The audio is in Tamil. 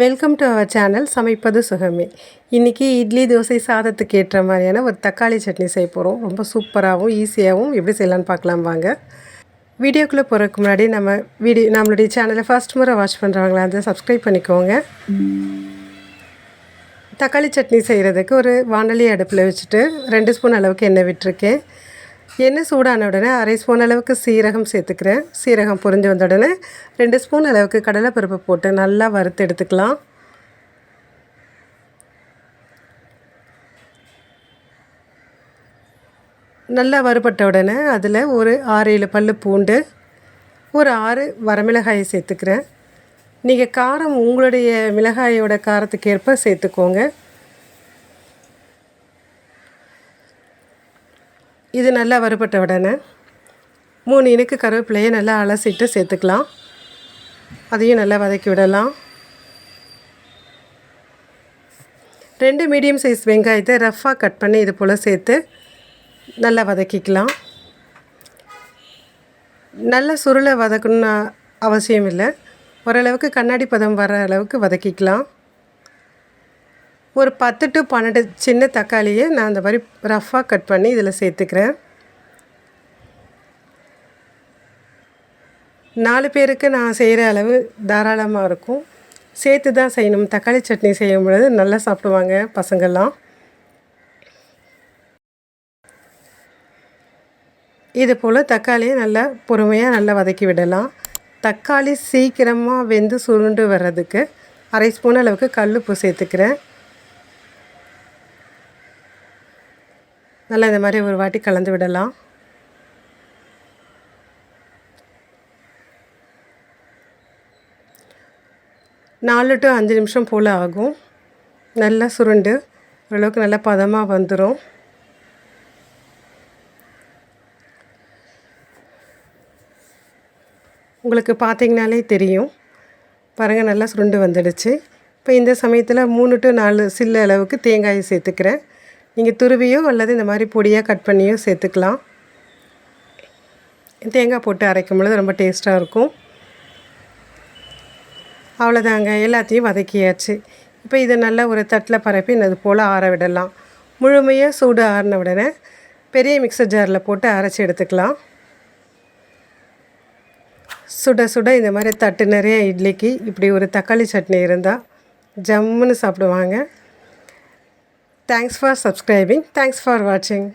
வெல்கம் டு அவர் சேனல் சமைப்பது சுகமே. இன்றைக்கி இட்லி தோசை சாதத்துக்கு ஏற்ற மாதிரியான ஒரு தக்காளி சட்னி செய்ய போகிறோம் ரொம்ப சூப்பராகவும் ஈஸியாகவும் எப்படி செய்யலான்னு பார்க்கலாம் வாங்க. வீடியோக்குள்ளே போகிறதுக்கு முன்னாடி நம்ம வீடியோ நம்மளுடைய சேனலை ஃபர்ஸ்ட் முறை வாட்ச் பண்ணுறவங்களா இருந்தால் சப்ஸ்கிரைப் பண்ணிக்கோங்க. தக்காளி சட்னி செய்கிறதுக்கு ஒரு வானொலி அடுப்பில் வச்சுட்டு ரெண்டு ஸ்பூன் அளவுக்கு எண்ணெய் விட்டுருக்கேன். எண்ணெய் சூடான உடனே அரை ஸ்பூன் அளவுக்கு சீரகம் சேர்த்துக்கிறேன். சீரகம் பொரிஞ்சு வந்த உடனே ரெண்டு ஸ்பூன் அளவுக்கு கடலைப்பருப்பு போட்டு நல்லா வறுத்து எடுத்துக்கலாம். நல்லா வறுபட்ட உடனே அதில் ஒரு ஆறு ஏழு பல் பூண்டு ஒரு ஆறு வரமிளகாயை சேர்த்துக்கிறேன். நீங்கள் காரம் உங்களுடைய மிளகாயோட காரத்துக்கு ஏற்ப சேர்த்துக்கோங்க. இது நல்லா வறுபட்ட உடனே மூணு இனுக்கு கருவேப்பிலையை நல்லா அலசிட்டு சேர்த்துக்கலாம். அதையும் நல்லா வதக்கி விடலாம். ரெண்டு மீடியம் சைஸ் வெங்காயத்தை ரஃப்பாக கட் பண்ணி இது போல் சேர்த்து நல்லா வதக்கிக்கலாம். நல்லா சுருளை வதக்கணும்னு அவசியம் இல்லை. ஓரளவுக்கு கண்ணாடி பதம் வர அளவுக்கு வதக்கிக்கலாம். ஒரு பத்து டு பன்னெண்டு சின்ன தக்காளியை நான் அந்த மாதிரி ரஃப்பாக கட் பண்ணி இதில் சேர்த்துக்கிறேன். நாலு பேருக்கு நான் செய்கிற அளவு தாராளமாக இருக்கும். சேர்த்து தான் செய்யணும். தக்காளி சட்னி செய்யும் பொழுது நல்லா சாப்பிடுவாங்க பசங்கள்லாம். இது போல் தக்காளியை நல்லா பொறுமையாக நல்லா வதக்கி விடலாம். தக்காளி சீக்கிரமாக வெந்து சுருண்டு வர்றதுக்கு அரை ஸ்பூன் அளவுக்கு கல் உப்பு சேர்த்துக்கிறேன். நல்லா இந்த மாதிரி ஒரு வாட்டி கலந்து விடலாம். நாலு டு அஞ்சு நிமிஷம் போல் ஆகும். நல்லா சுருண்டு. ஓரளவுக்கு நல்லா பதமாக வந்துடும் உங்களுக்கு பார்த்தீங்கனாலே தெரியும். பாருங்கள் நல்லா சுருண்டு வந்துடுச்சு. இப்போ இந்த சமயத்தில் மூணு டு நாலு சில்லு அளவுக்கு தேங்காயை சேர்த்துக்கிறேன். நீங்கள் துருவியோ அல்லது இந்த மாதிரி பொடியாக கட் பண்ணியோ சேர்த்துக்கலாம். தேங்காய் போட்டு அரைக்கும் பொழுது ரொம்ப டேஸ்ட்டாக இருக்கும். அவ்வளோதாங்க எல்லாத்தையும் வதக்கியாச்சு. இப்போ இதை நல்லா ஒரு தட்டில் பரப்பி அது போல் ஆற விடலாம். முழுமையாக சூடு ஆறின உடனே பெரிய மிக்சர் ஜாரில் போட்டு அரைச்சி எடுத்துக்கலாம். சுட சுட இந்த மாதிரி தட்டு நிறைய இட்லிக்கு இப்படி ஒரு தக்காளி சட்னி இருந்தால் ஜம்முன்னு சாப்பிடுவாங்க. Thanks for subscribing. Thanks for watching.